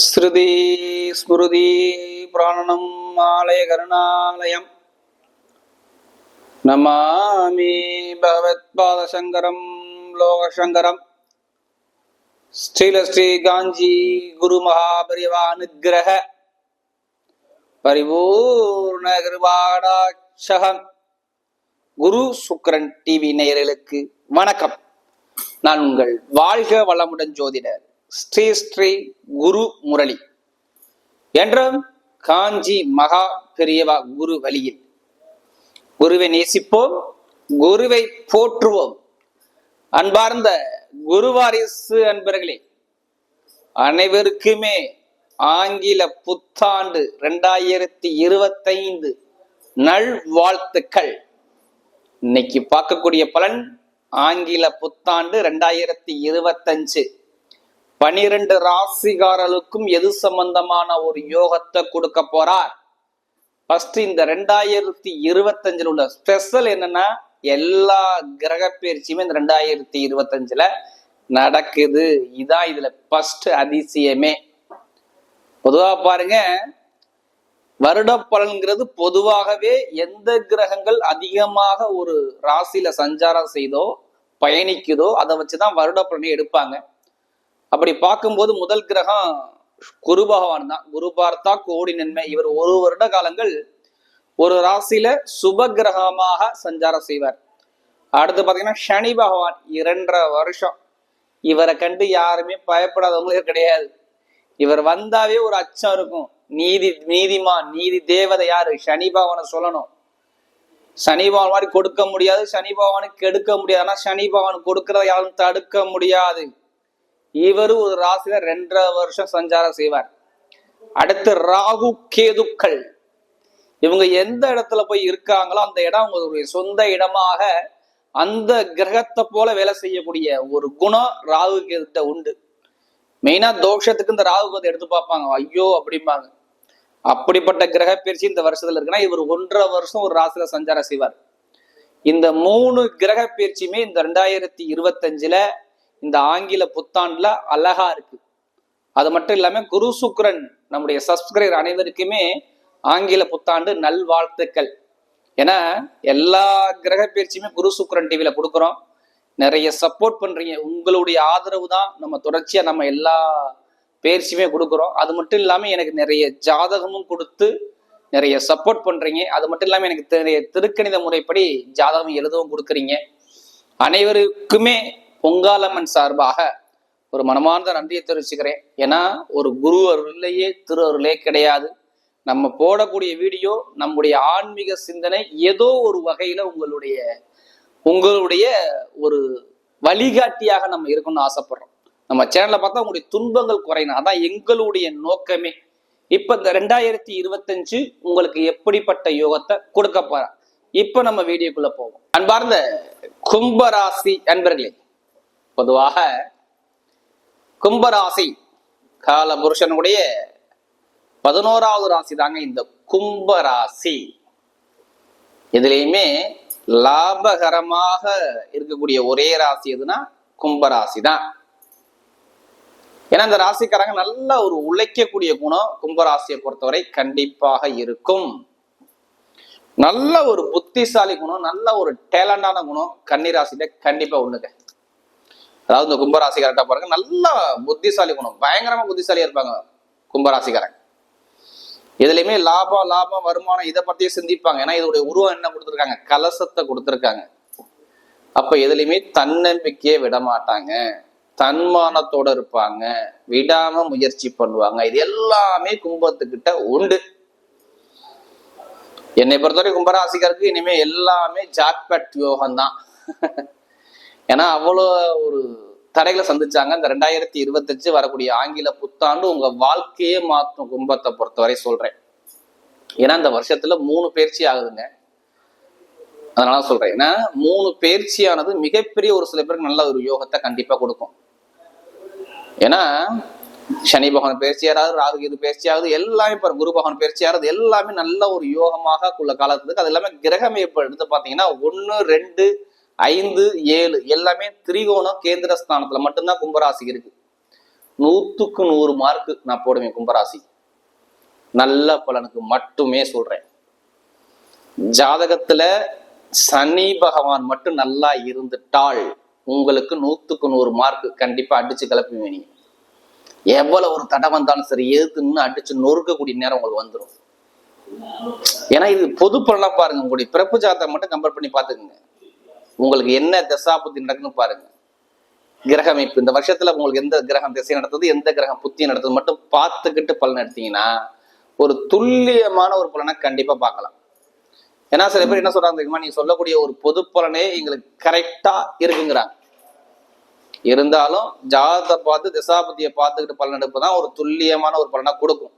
ஸ்ருதி ஸ்மிருதி பிராணனம் ஆலய கருணாலயம். நமாமி பகவத்பாதசங்கரம் லோகசங்கரம். ஸ்ரீல ஸ்ரீ காஞ்சி குரு மகாபரிவா அனுகிரக பரிபூர்ண கிருபாடாட்சகம். குரு சுக்ரன் டிவி நேயர்களுக்கு வணக்கம். நான் உங்கள் வாழ்க வளமுடன் ஜோதிடர் ஸ்ரீ ஸ்ரீ குரு முரளி என்றும் காஞ்சி மகா பெரியவா குரு வழியில். குருவை நேசிப்போம் குருவை போற்றுவோம். அன்பார்ந்த குருவாரிசு அன்பர்களே அனைவருக்குமே ஆங்கில புத்தாண்டு ரெண்டாயிரத்தி இருபத்தைந்து நல்வாழ்த்துக்கள் இன்னைக்கு பார்க்கக்கூடிய பலன் ஆங்கில புத்தாண்டு ரெண்டாயிரத்தி இருபத்தஞ்சு. பனிரெண்டு ராசிகாரர்களுக்கும் எது சம்பந்தமான ஒரு யோகத்தை கொடுக்க போறார்? ஃபர்ஸ்ட் இந்த ரெண்டாயிரத்தி இருபத்தஞ்சில் உள்ள ஸ்பெஷல் என்னன்னா எல்லா கிரக பயிற்சியுமே இந்த ரெண்டாயிரத்தி இருபத்தஞ்சுல நடக்குது. இதான் இதுல ஃபர்ஸ்ட் அதிசயமே. பொதுவாக பாருங்க வருட பலன்கிறது பொதுவாகவே எந்த கிரகங்கள் அதிகமாக ஒரு ராசியில சஞ்சாரம் செய்தோ பயணிக்குதோ அதை வச்சுதான் வருட பலனை எடுப்பாங்க. அப்படி பார்க்கும்போது முதல் கிரகம் குரு பகவான் தான். குரு பார்த்தா கோடி நன்மை. இவர் ஒரு வருட காலங்கள் ஒரு ராசியில சுப கிரகமாக சஞ்சாரம் செய்வார். அடுத்து பாத்தீங்கன்னா சனி பகவான் இரண்டரை வருஷம். இவரை கண்டு யாருமே பயப்படாதவங்களே கிடையாது. இவர் வந்தாவே ஒரு அச்சம் இருக்கும். நீதி நீதிமான் நீதி தேவதை யாரு? சனி பகவானை சொல்லணும். சனி பகவான் மாதிரி கொடுக்க முடியாது. சனி பகவானுக்கு கெடுக்க முடியாது. ஆனா சனி பகவான் கொடுக்கறத யாரும் தடுக்க முடியாது. இவர் ஒரு ராசியில ரெண்டரை வருஷம் சஞ்சாரம் செய்வார். அடுத்து ராகு கேதுக்கள். இவங்க எந்த இடத்துல போய் இருக்காங்களோ அந்த இடம் அவங்களுடைய சொந்த இடமாக அந்த கிரகத்தை போல வேலை செய்யக்கூடிய ஒரு குணம் ராகு கேதுட்ட உண்டு. மெயினா தோஷத்துக்கு இந்த ராகு கேது எடுத்து பார்ப்பாங்க. ஐயோ அப்படிம்பாங்க. அப்படிப்பட்ட கிரக பயிற்சி இந்த வருஷத்துல இருக்குன்னா இவர் ஒன்றரை வருஷம் ஒரு ராசியில சஞ்சாரம் செய்வார். இந்த மூணு கிரக பயிற்சியுமே இந்த ரெண்டாயிரத்தி இருபத்தஞ்சுல இந்த ஆங்கில புத்தாண்டுல அழகா இருக்கு. அது மட்டும் இல்லாம குரு சுக்ரன் நம்முடைய சப்ஸ்கிரைபர் அனைவருக்குமே ஆங்கில புத்தாண்டு நல்வாழ்த்துக்கள். ஏன்னா எல்லா கிரக பயிற்சியுமே குரு சுக்ரன் டிவியில கொடுக்குறோம். நிறைய சப்போர்ட் பண்றீங்க. உங்களுடைய ஆதரவு தான் நம்ம தொடர்ச்சியா நம்ம எல்லா பயிற்சியுமே கொடுக்குறோம். அது மட்டும் இல்லாம எனக்கு நிறைய ஜாதகமும் கொடுத்து நிறைய சப்போர்ட் பண்றீங்க. அது மட்டும் இல்லாம எனக்கு நிறைய திருக்கணித முறைப்படி ஜாதகம் எழுதவும் கொடுக்குறீங்க. அனைவருக்குமே பொங்காலம்மன் சார்பாக ஒரு மனமார்ந்த நன்றியை தெரிவிச்சுக்கிறேன். ஏன்னா ஒரு குரு அருளையே திரு அருளே கிடையாது. நம்ம போடக்கூடிய வீடியோ நம்முடைய ஆன்மீக சிந்தனை ஏதோ ஒரு வகையில உங்களுடைய உங்களுடைய ஒரு வழிகாட்டியாக நம்ம இருக்கணும்னு ஆசைப்படுறோம். நம்ம சேனலை பார்த்தா உங்களுடைய துன்பங்கள் குறையணும். அதான் எங்களுடைய நோக்கமே. இப்ப இந்த ரெண்டாயிரத்தி இருபத்தஞ்சு உங்களுக்கு எப்படிப்பட்ட யோகத்தை கொடுக்க போறா? இப்ப நம்ம வீடியோக்குள்ள போவோம். அன்பார்ந்த கும்பராசி அன்பர்களே பொதுவாக கும்பராசி கால புருஷனுடைய பதினோராவது ராசி தாங்க இந்த கும்பராசி. இதுலயுமே லாபகரமாக இருக்கக்கூடிய ஒரே ராசி எதுனா கும்பராசி தான். ஏன்னா இந்த ராசிக்காரங்க நல்ல ஒரு உழைக்கக்கூடிய குணம் கும்பராசியை பொறுத்தவரை கண்டிப்பாக இருக்கும். நல்ல ஒரு புத்திசாலி குணம் நல்ல ஒரு டேலண்டான குணம் கன்னிராசியில கண்டிப்பா ஒண்ணுங்க அதாவது இந்த கும்பராசிக்காரர்கிட்ட பாருங்க நல்லா புத்திசாலி குணம். பயங்கரமா புத்திசாலியா இருப்பாங்க கும்பராசிக்காரங்க. எதுலையுமே லாபம் லாபம் வருமானம் இதை பத்தியே சிந்திப்பாங்க. ஏன்னா இதோடைய உருவம் என்ன கொடுத்துருக்காங்க? கலசத்தை கொடுத்துருக்காங்க. அப்ப எதுலையுமே தன்னம்பிக்கையே விட மாட்டாங்க. தன்மானத்தோட இருப்பாங்க. விடாம முயற்சி பண்ணுவாங்க. இது எல்லாமே கும்பத்துக்கிட்ட உண்டு. என்னை பொறுத்தவரை கும்பராசிக்காருக்கு இனிமே எல்லாமே ஜாக்பேட் யோகம் தான் ஏன்னா அவ்வளோ ஒரு தடைகளை சந்திச்சாங்க. இந்த ரெண்டாயிரத்தி இருபத்தஞ்சு வரக்கூடிய ஆங்கில புத்தாண்டு உங்க வாழ்க்கையே மாற்றும் கும்பத்தை பொறுத்தவரை சொல்றேன். ஏன்னா இந்த வருஷத்துல மூணு பயிற்சி ஆகுதுங்க. அதனால சொல்றேன். ஏன்னா மூணு பயிற்சியானது மிகப்பெரிய ஒரு சில பேருக்கு நல்ல ஒரு யோகத்தை கண்டிப்பா கொடுக்கும். ஏன்னா சனி பகவான் பயிற்சியாராது ராகு கேது பயிற்சியாகுது எல்லாமே இப்போ குரு பகவான் பயிற்சியாகிறது எல்லாமே நல்ல ஒரு யோகமாக உள்ள காலத்துக்கு. அது எல்லாமே கிரகம் இப்ப எடுத்து பார்த்தீங்கன்னா ஒன்று ரெண்டு ஐந்து ஏழு எல்லாமே திரிகோணம் கேந்திர ஸ்தானத்துல மட்டும்தான் கும்பராசி இருக்கு. நூத்துக்கு நூறு மார்க்கு நான் போடுவேன் கும்பராசி. நல்ல பலனுக்கு மட்டுமே சொல்றேன். ஜாதகத்துல சனி பகவான் மட்டும் நல்லா இருந்துட்டால் உங்களுக்கு நூத்துக்கு நூறு மார்க் கண்டிப்பா அடிச்சு கிளப்புவீங்க நீங்க. எவ்வளவு ஒரு தடை வந்தாலும் சரி எதுன்னு அடிச்சு நொறுக்கக்கூடிய நேரம் உங்களுக்கு வந்துடும் ஏன்னா இது பொது பலனா பாருங்க உங்களுடைய பிறப்பு ஜாதகம் மட்டும் கம்பேர் பண்ணி பாத்துக்கோங்க உங்களுக்கு என்ன தசாபுத்தி நடக்குன்னு பாருங்க. கிரக அமைப்பு இந்த வருஷத்துல உங்களுக்கு எந்த கிரகம் திசை நடத்துது எந்த கிரகம் புத்தி நடத்துது மட்டும் பார்த்துக்கிட்டு பலன் எடுத்தீங்கன்னா ஒரு துல்லியமான ஒரு பலனை கண்டிப்பா பார்க்கலாம். ஏன்னா சில பேர் என்ன சொல்றாங்க தெரியுமா? நீங்க சொல்லக்கூடிய ஒரு பொது பலனே எங்களுக்கு கரெக்டா இருக்குங்கிறாங்க. இருந்தாலும் ஜாதத்தை பார்த்து திசாபுத்தியை பார்த்துக்கிட்டு பலன் எடுப்பதான் ஒரு துல்லியமான ஒரு பலனை கொடுக்கும்.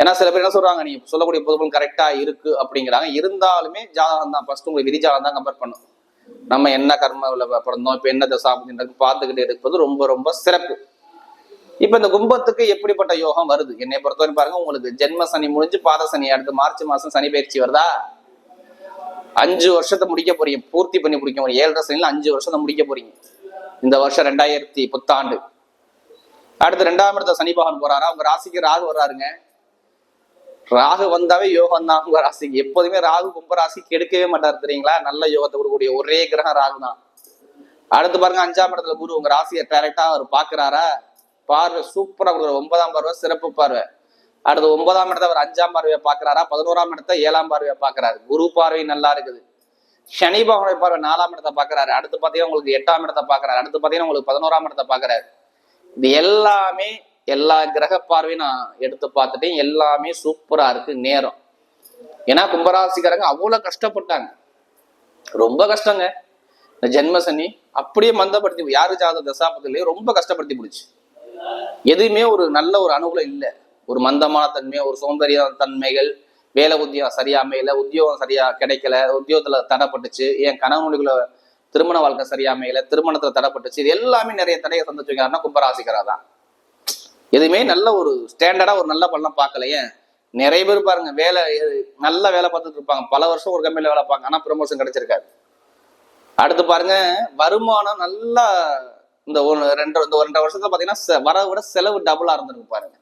ஏன்னா சில பேர் என்ன சொல்றாங்க நீ சொல்லக்கூடிய பொதுப்பொருள் கரெக்டா இருக்கு அப்படிங்கிறாங்க. இருந்தாலுமே ஜாதகம் தான் ஃபர்ஸ்ட் உங்களுக்கு விதிஜாதகம் தான் கம்பேர் பண்ணும். நம்ம என்ன கர்மாவில் பிறந்தோம் இப்ப என்ன தசாபுத்தி பார்த்துக்கிட்டு இருப்பது ரொம்ப ரொம்ப சிறப்பு. இப்ப இந்த கும்பத்துக்கு எப்படிப்பட்ட யோகம் வருது? என்னை பொறுத்தவரை பாருங்க உங்களுக்கு ஜென்ம சனி முடிஞ்சு பாத சனி அடுத்து மார்ச் மாசம் சனி பயிற்சி வருதா? அஞ்சு வருஷத்தை முடிக்க போறீங்க பூர்த்தி பண்ணி முடிக்க போறீங்க. ஏழரை சனியில் அஞ்சு வருஷத்தை முடிக்க போறீங்க. இந்த வருஷம் ரெண்டாயிரத்தி புத்தாண்டு. அடுத்து ரெண்டாம் இடத்த சனி பகவான் போறாரா? உங்க ராசிக்கு ராகு வர்றாருங்க. ராகு வந்தாவே யோகம் தான் உங்க ராசிக்கு. எப்போதுமே ராகு கும்ப ராசிக்கு எடுக்கவே மாட்டார் தெரியுங்களா? நல்ல யோகத்தை கொடுக்கக்கூடிய ஒரே கிரகம் ராகு தான். அடுத்து பாருங்க அஞ்சாம் இடத்துல குரு உங்க ராசியை டைரக்டா அவர் பாக்குறாரா? பார்வை சூப்பரா கொடுக்குற ஒன்பதாம் பார்வை சிறப்பு பார்வை. அடுத்து ஒன்பதாம் இடத்த அவர் அஞ்சாம் பார்வையை பாக்குறாரா? பதினோராம் இடத்த ஏழாம் பார்வையை பாக்குறாரு. குரு பார்வை நல்லா இருக்குது. சனி பகவானுடைய பார்வை நாலாம் இடத்த பாக்குறாரு. அடுத்து பாத்தீங்கன்னா உங்களுக்கு எட்டாம் இடத்த பாக்குறாரு. அடுத்து பாத்தீங்கன்னா உங்களுக்கு பதினோராம் இடத்த பாக்குறாரு. இது எல்லாமே எல்லா கிரக பார்வையும் நான் எடுத்து பார்த்துட்டேன். எல்லாமே சூப்பராக இருக்கு நேரம். ஏன்னா கும்பராசிக்காரங்க அவ்வளோ கஷ்டப்பட்டாங்க. ரொம்ப கஷ்டங்க. இந்த ஜென்மசனி அப்படியே மந்தப்படுத்தி யாரு ஜாத தசாபத்திலேயே ரொம்ப கஷ்டப்படுத்தி பிடிச்சி எதுவுமே ஒரு நல்ல ஒரு அனுகூலம் இல்லை. ஒரு மந்தமான தன்மை ஒரு சோம்பேறிய தன்மைகள் வேலை உத்தியோகம் சரியா அமையல உத்தியோகம் சரியா கிடைக்கல உத்தியோகத்துல தடைப்பட்டுச்சு என் கணவனுக்குள்ள திருமண வாழ்க்கை சரியா அமையல திருமணத்துல தடைப்பட்டுச்சு இது எல்லாமே நிறைய தடையை சந்திச்சுக்காருன்னா கும்பராசிக்கிறா தான் எதுவுமே நல்ல ஒரு ஸ்டாண்டர்டா ஒரு நல்ல பலன் பார்க்கலையே. நிறைய பேர் பாருங்க வேலை நல்ல வேலை பார்த்துட்டு இருப்பாங்க. பல வருஷம் ஒரு கம்பெனியில் வேலை பார்ப்பாங்க ஆனால் ப்ரமோஷன் கிடைச்சிருக்காது. அடுத்து பாருங்க வருமானம் நல்லா இந்த ஒரு ரெண்டு இந்த ஒரு ரெண்டரை வருஷத்துல பார்த்தீங்கன்னா வர விட செலவு டபுளாக இருந்திருக்கு பாருங்க.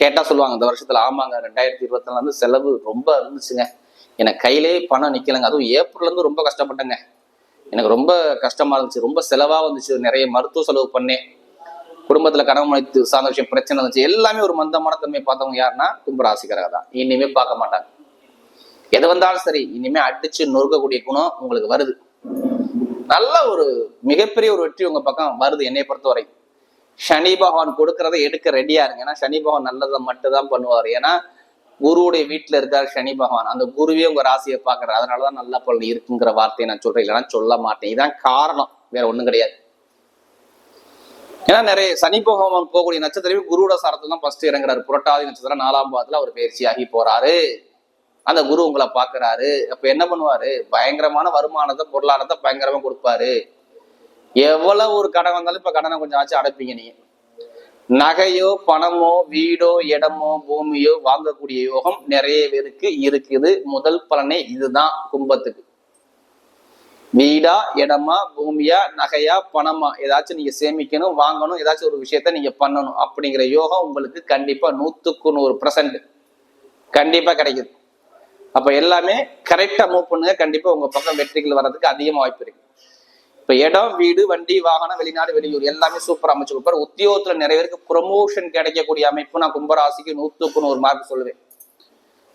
கேட்டால் சொல்லுவாங்க இந்த வருஷத்துல ஆமாங்க ரெண்டாயிரத்தி இருபத்தி செலவு ரொம்ப இருந்துச்சுங்க. எனக்கு கையிலே பணம் நிக்கலங்க. அதுவும் ஏப்ரல்லேருந்து ரொம்ப கஷ்டப்பட்டேங்க. எனக்கு ரொம்ப கஷ்டமா இருந்துச்சு ரொம்ப செலவாக வந்துச்சு. நிறைய மருத்துவ செலவு பண்ணேன். குடும்பத்துல கணவன் மனைத்து சார்ந்த விஷயம் பிரச்சனை இருந்துச்சு எல்லாமே ஒரு மந்தமான தன்மை பார்த்தவங்க யாருன்னா கும்பராசிக்காரங்க தான் இனிமே பார்க்க மாட்டாங்க. எது வந்தாலும் சரி இனிமே அடிச்சு நொறுக்கக்கூடிய குணம் உங்களுக்கு வருது. நல்ல ஒரு மிகப்பெரிய ஒரு வெற்றி உங்க பக்கம் வருது என்னை பொறுத்தவரை சனி பகவான் கொடுக்கறத எடுக்க ரெடியா இருங்க. ஏன்னா சனி பகவான் நல்லதை மட்டும்தான் பண்ணுவார். ஏன்னா குருவுடைய வீட்டுல இருக்கார் சனி பகவான். அந்த குருவே உங்க ராசியை பாக்குறாரு அதனாலதான் நல்ல பலன் இருக்குங்கிற வார்த்தையை நான் சொல்றேன். இல்லைன்னா சொல்ல மாட்டேன். இதான் காரணம். வேற ஒண்ணும் கிடையாது. ஏன்னா நிறைய சனி பகவான் போகக்கூடிய நட்சத்திரமே குருவோட சாரத்துல தான் ஃபர்ஸ்ட் இறங்குறாரு. புரட்டாதி நட்சத்திரம் நாலாம் பாதத்துல அவர் பயிற்சியாகி போறாரு. அந்த குரு உங்களை பாக்குறாரு அப்ப என்ன பண்ணுவாரு? பயங்கரமான வருமானத்தை பொருளாதாரத்தை பயங்கரமா கொடுப்பாரு. எவ்வளவு ஒரு கடன் வந்தாலும் இப்ப கடனை கொஞ்சம் ஆச்சு அடைப்பீங்க நீங்க. நகையோ பணமோ வீடோ இடமோ பூமியோ வாங்கக்கூடிய யோகம் நிறைய பேருக்கு இருக்குது. முதல் பலனே இதுதான் கும்பத்துக்கு. வீடா இடமா பூமியா நகையா பணமா ஏதாச்சும் நீங்க சேமிக்கணும் வாங்கணும் ஏதாச்சும் ஒரு விஷயத்த நீங்க பண்ணணும் அப்படிங்கிற யோகம் உங்களுக்கு கண்டிப்பா நூத்துக்கு நூறு பர்சன்ட் கண்டிப்பா கிடைக்குது. அப்ப எல்லாமே கரெக்டா மூவ் பண்ணுங்க. கண்டிப்பா உங்க பக்கம் வெற்றிகள் வர்றதுக்கு அதிகமா வாய்ப்பு இருக்கு. இப்ப இடம் வீடு வண்டி வாகனம் வெளிநாடு வெளியூர் எல்லாமே சூப்பர் அமைச்சு கொடுப்பாரு. உத்தியோகத்துல நிறைய பேருக்கு ப்ரொமோஷன் கிடைக்கக்கூடிய அமைப்பு நான் கும்பராசிக்கு நூத்துக்கு நூறு மார்க் சொல்லுவேன்.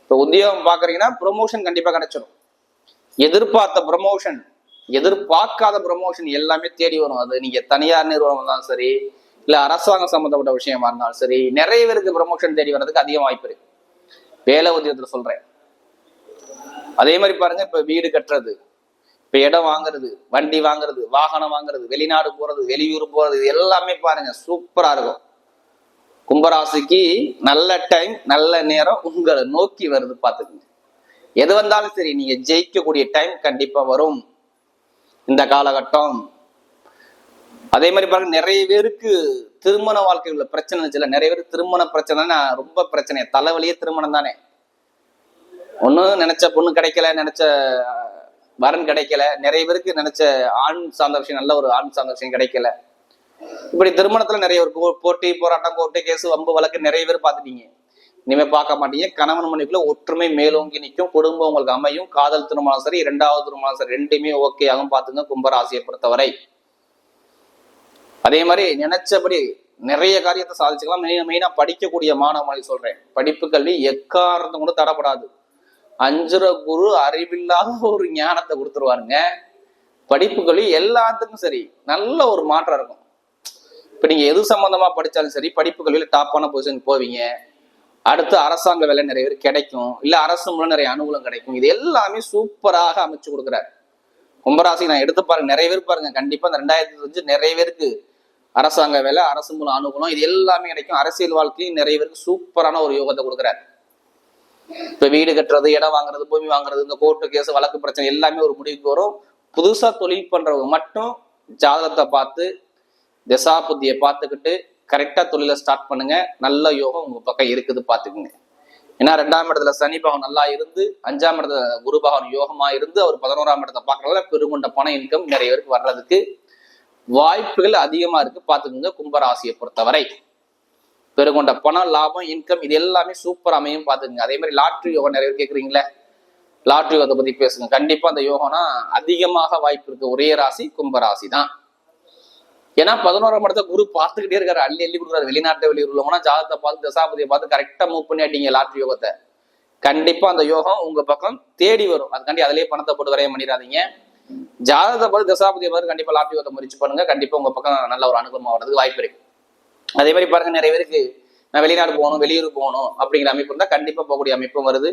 இப்ப உத்தியோகம் பாக்குறீங்கன்னா ப்ரொமோஷன் கண்டிப்பா கிடைச்சிடும் எதிர்பார்த்த ப்ரொமோஷன் எதிர்பார்க்காத ப்ரமோஷன் எல்லாமே தேடி வரும். அது நீங்க தனியார் நிறுவனம் இருந்தாலும் சரி இல்ல அரசாங்கம் சம்பந்தப்பட்ட விஷயமா இருந்தாலும் சரி நிறைய பேருக்கு ப்ரமோஷன் தேடி வர்றதுக்கு அதிக வாய்ப்பு இருக்கு. வேலை உத்தியத்துல சொல்றேன். அதே மாதிரி பாருங்க இப்ப வீடு கட்டுறது இப்ப இடம் வாங்குறது வண்டி வாங்குறது வாகனம் வாங்குறது வெளிநாடு போறது வெளியூர் போறது இது எல்லாமே பாருங்க சூப்பரா இருக்கும். கும்பராசிக்கு நல்ல டைம் நல்ல நேரம் உங்களை நோக்கி வருது பாத்துக்கோங்க எது வந்தாலும் சரி நீங்க ஜெயிக்கக்கூடிய டைம் கண்டிப்பா வரும். இந்த காலகட்டம். அதே மாதிரி பாருங்க நிறைய பேருக்கு திருமண வாழ்க்கையில் உள்ள பிரச்சனை இருந்துச்சுல நிறைய பேருக்கு திருமண பிரச்சனை ரொம்ப பிரச்சனை. தலைவலியே திருமணம் தானே ஒன்றும் நினைச்ச பொண்ணு கிடைக்கல நினைச்ச வரன் கிடைக்கல நிறைய பேருக்கு நினைச்ச ஆண் சார்ந்த விஷயம் நல்ல ஒரு ஆண் சார்ந்த விஷயம் கிடைக்கல. இப்படி திருமணத்துல நிறைய ஒரு போட்டி போராட்டம் கோர்ட்டு கேஸ் வம்பு வழக்கு நிறைய பேர் பார்த்துட்டீங்க. இனிமே பார்க்க மாட்டீங்க. கணவன் மனைவிக்குள்ள ஒற்றுமை மேலோங்கி நிற்கும். குடும்பம் உங்களுக்கு அமையும். காதல் திருமணம் சரி இரண்டாவது திருமணம் சரி ரெண்டுமே ஓகே ஆகும். பார்த்துங்க கும்பராசியை பொறுத்தவரை. அதே மாதிரி நினைச்சபடி நிறைய காரியத்தை சாதிச்சுக்கலாம். மெயினா மெயினா படிக்கக்கூடிய மாணவனை சொல்றேன். படிப்பு கல்வி எக்காரணத்தை கூட தடப்படாது. அஞ்சுர குரு அறிவில்லாத ஒரு ஞானத்தை கொடுத்துருவாருங்க. படிப்பு கல்வி எல்லாத்துக்கும் சரி நல்ல ஒரு மாற்றம் இருக்கும். இப்ப நீங்க எது சம்பந்தமா படிச்சாலும் சரி படிப்பு கல்வியில டாப்பான பொசிஷன் போவீங்க. அடுத்து அரசாங்க வேலை நிறைய பேர் கிடைக்கும். இல்லை அரசு மூலம் நிறைய அனுகூலம் கிடைக்கும். இது எல்லாமே சூப்பராக அமைச்சு கொடுக்குறாரு. கும்பராசி நான் எடுத்து பாருங்க நிறைய பேர் பாருங்க. கண்டிப்பா இந்த ரெண்டாயிரத்தி அஞ்சு நிறைய பேருக்கு அரசாங்க வேலை அரசு மூலம் அனுகூலம் இது எல்லாமே கிடைக்கும். அரசியல் வாழ்க்கையும் நிறைய பேருக்கு சூப்பரான ஒரு யோகத்தை கொடுக்குறாரு. இப்ப வீடு கட்டுறது இடம் வாங்குறது பூமி வாங்குறது இந்த கோர்ட்டு கேஸ் வழக்கு பிரச்சனை எல்லாமே ஒரு முடிவுக்கு வரும். புதுசா தொழில் பண்றவங்க மட்டும் ஜாதகத்தை பார்த்து திசா புத்தியை பார்த்துக்கிட்டு கரெக்டாக தொழிலை ஸ்டார்ட் பண்ணுங்க. நல்ல யோகம் உங்கள் பக்கம் இருக்குது பார்த்துக்குங்க. ஏன்னா ரெண்டாம் இடத்துல சனி பகவான் நல்லா இருந்து அஞ்சாம் இடத்துல குரு பகவான் யோகமா இருந்து அவர் பதினோராம் இடத்த பார்க்கறதுல பெருங்கொண்ட பண இன்கம் நிறைய பேருக்கு வர்றதுக்கு வாய்ப்புகள் அதிகமா இருக்கு. பாத்துக்கோங்க கும்பராசியை பொறுத்தவரை. பெருங்கொண்ட பணம் லாபம் இன்கம் இது எல்லாமே சூப்பர் அமையும் பாத்துக்கோங்க அதே மாதிரி லாட்ரி யோகம் நிறைய பேர் கேட்குறீங்களே லாட்ரி யோகத்தை பத்தி பேசுங்க. கண்டிப்பா அந்த யோகம்னா அதிகமாக வாய்ப்பு இருக்க. ஒரே ராசி கும்பராசி தான் ஏன்னா பதினோராம் இடத்த குரு பார்த்துக்கிட்டே இருக்காரு. அள்ளி அள்ளி கொடுக்குறாரு. வெளிநாட்டு வெளியூர் உள்ளவங்கன்னா ஜாதகத்தை பார்த்து தசாபதியை பார்த்து கரெக்டா மூவ் பண்ணி அடிங்க லாட்ரி யோகத்தை. கண்டிப்பா அந்த யோகம் உங்க பக்கம் தேடி வரும். அதுக்காண்டி அதிலேயே பணத்தை போட்டு வரைய பண்ணிடாதீங்க. ஜாதகத்தை பார்த்து தசாபதியை பார்த்து கண்டிப்பா லாட்ரி யோகத்தை முயற்சி பண்ணுங்க. கண்டிப்பா உங்க பக்கம் நல்ல ஒரு அனுகூலம் ஆகிறதுக்கு வாய்ப்பு இருக்கு. அதே மாதிரி பாருங்க நிறைய பேருக்கு நான் வெளிநாடு போகணும் வெளியூர் போகணும் அப்படிங்கிற அமைப்பு இருந்தால் கண்டிப்பா போகக்கூடிய அமைப்பும் வருது.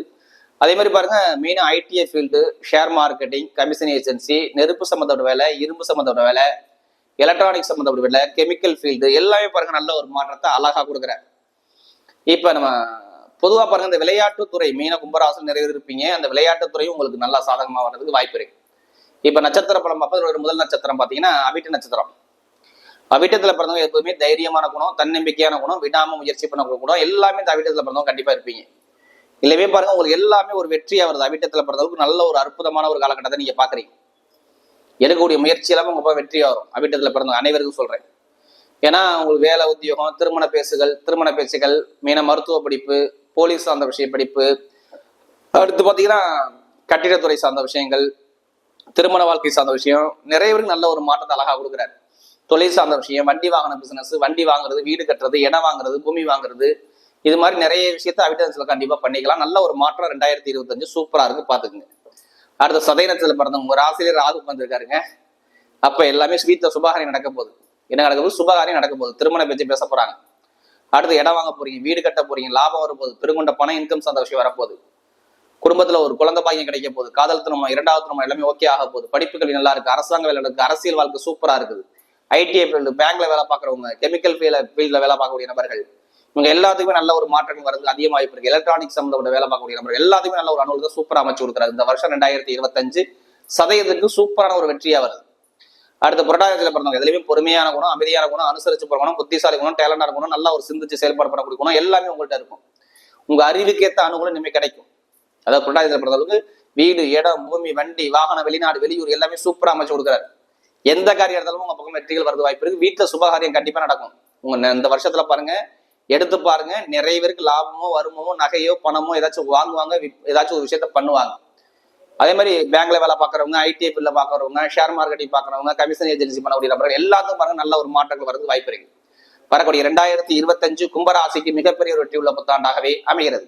அதே மாதிரி பாருங்க மெயினாக ITI field share marketing commission agency நெருப்பு சம்மந்தோட வேலை இரும்பு சம்மந்தோட வேலை எலக்ட்ரானிக் சம்மந்தப்பட்ட கெமிக்கல் ஃபீல்டு எல்லாமே பாருங்க நல்ல ஒரு மாற்றத்தை அழகா கொடுக்குறாரு. இப்ப நம்ம பொதுவாக பாருங்க இந்த விளையாட்டுத்துறை மீன கும்பராசல் நிறைய இருப்பீங்க. அந்த விளையாட்டுத்துறையும் உங்களுக்கு நல்லா சாதகமாக வர்றதுக்கு வாய்ப்பு இருக்கு. இப்ப நட்சத்திர படம் பார்ப்பது ஒரு முதல் நட்சத்திரம் பார்த்தீங்கன்னா அவிட்ட நட்சத்திரம். அவிட்டத்தில் பிறந்தவங்க எப்போதுமே தைரியமான குணம் தன்னம்பிக்கையான குணம் விடாம முயற்சி பண்ண குணம் எல்லாமே இந்த அவிட்டத்தில் பிறந்தவங்க கண்டிப்பாக இருப்பீங்க. இல்லவே பாருங்க உங்களுக்கு எல்லாமே ஒரு வெற்றியாக வருது. அவிட்டத்தில் பிறந்தவங்களுக்கு நல்ல ஒரு அற்புதமான ஒரு காலகட்டத்தை நீங்கள் பார்க்குறீங்க எடுக்கக்கூடிய முயற்சி இல்லாமல் உங்க பக்கம் வெற்றியாக வரும் அப்படின்றதுல பிறந்த அனைவருக்கும் சொல்றேன். ஏன்னா உங்களுக்கு வேலை உத்தியோகம் திருமண பேசுகள் திருமண பேச்சுகள் மெயினா மருத்துவ படிப்பு போலீஸ் சார்ந்த விஷய படிப்பு அடுத்து பார்த்தீங்கன்னா கட்டிடத்துறை சார்ந்த விஷயங்கள் திருமண வாழ்க்கை சார்ந்த விஷயம் நிறைய பேருக்கு நல்ல ஒரு மாற்றத்தை அழகாக கொடுக்குறாரு. தொழில் சார்ந்த விஷயம் வண்டி வாகன பிசினஸ் வண்டி வாங்குறது வீடு கட்டுறது இடம் வாங்குறது பூமி வாங்குறது இது மாதிரி நிறைய விஷயத்த அவிட்டன்ஸ்ல கண்டிப்பா பண்ணிக்கலாம். நல்ல ஒரு மாற்றம் ரெண்டாயிரத்தி இருபத்தஞ்சு சூப்பரா இருக்கு பாத்துக்குங்க. அடுத்த சதயனத்துல பிறந்தவங்க ஒரு ஆசிரியர் ராகு வந்திருக்காருங்க அப்ப எல்லாமே வீட்டுல சுபகாரியம் நடக்க போகுது. என்ன நடக்க போகுது? சுபகாரியம் நடக்க போகுது. திருமண பேச்சு பேச போறாங்க. அடுத்து இடம் வாங்க போறீங்க வீடு கட்ட போறீங்க லாபம் வரப்போகுது பெருங்கொண்ட பணம் இன்கம் சார்ந்த விஷயம் வரப்போகுது குடும்பத்துல ஒரு குழந்தை பாக்கியம் கிடைக்க போகுது காதல் திருமணம் இரண்டாவது திருமணம் எல்லாமே ஓகே ஆக போகுது. படிப்புகள் நல்லா இருக்கு அரசாங்க வேலை இருக்கு அரசியல் வாழ்க்கை சூப்பரா இருக்குது. ஐடிஐ ஃபீல்டு பேங்க்ல வேலை பார்க்குறவங்க கெமிக்கல் ஃபீல்ட ஃபீல்ட்ல வேலை பார்க்கக்கூடிய நபர்கள் இவங்க எல்லாத்துக்குமே நல்ல ஒரு மாற்றங்கள் வரது அதிக வாய்ப்பு இருக்கு எலக்ட்ரானிக் சம்பந்தப்பட்ட வேலை பார்க்கக்கூடிய நபர்கள் எல்லாத்துக்குமே நல்ல ஒரு அனுகூலத்தை சூப்பராக அமைச்சு கொடுக்குறாரு. இந்த வருஷம் ரெண்டாயிரத்தி இருபத்தஞ்சு சதயத்துக்கு சூப்பரான ஒரு வெற்றியா வருது. அடுத்த புரட்டாயத்துல பிறந்தவங்க எதுலையுமே பொறுமையான குணம் அமைதியான குணம் அனுசரிச்சு போற குணம் புத்திசாலி குணம் டேலண்டா குணம் நல்லா ஒரு சிந்திச்சு செயல்பாடு பண்ணக்கூடிய குணம் எல்லாமே உங்கள்ட்ட இருக்கும். உங்க அறிவுக்கேத்த அனுகூலம் இனிமே கிடைக்கும். அதாவது புரட்டாயத்துல பிறந்தவங்களுக்கு வீடு இடம் பூமி வண்டி வாகனம் வெளிநாடு வெளியூர் எல்லாமே சூப்பரா அமைச்சு கொடுக்குறாரு. எந்த காரியம் எடுத்தாலும் உங்க பக்கம் வெற்றிகள் வரது வாய்ப்பு இருக்கு. வீட்டுல சுபகாரியம் கண்டிப்பா நடக்கும். உங்க இந்த வருஷத்துல பாருங்க எடுத்து பாருங்க. நிறைய பேருக்கு லாபமோ வருமோ நகையோ பணமோ ஏதாச்சும் வாங்குவாங்க ஏதாச்சும் ஒரு விஷயத்த பண்ணுவாங்க. அதே மாதிரி பேங்க்ல வேலை பார்க்கறவங்க ஐடிஐ பில்ல பார்க்கறவங்க ஷேர் மார்க்கெட்டிங் பார்க்கறவங்க கமிஷன் ஏஜென்சி பண்ணக்கூடிய நபர்கள் எல்லாத்துக்கும் பாருங்க நல்ல ஒரு மாற்றங்கள் வரது வாய்ப்பு இருக்கு. வரக்கூடிய ரெண்டாயிரத்தி இருபத்தஞ்சு கும்பராசிக்கு மிகப்பெரிய ஒரு வெற்றி உள்ள புத்தாண்டாகவே அமைகிறது.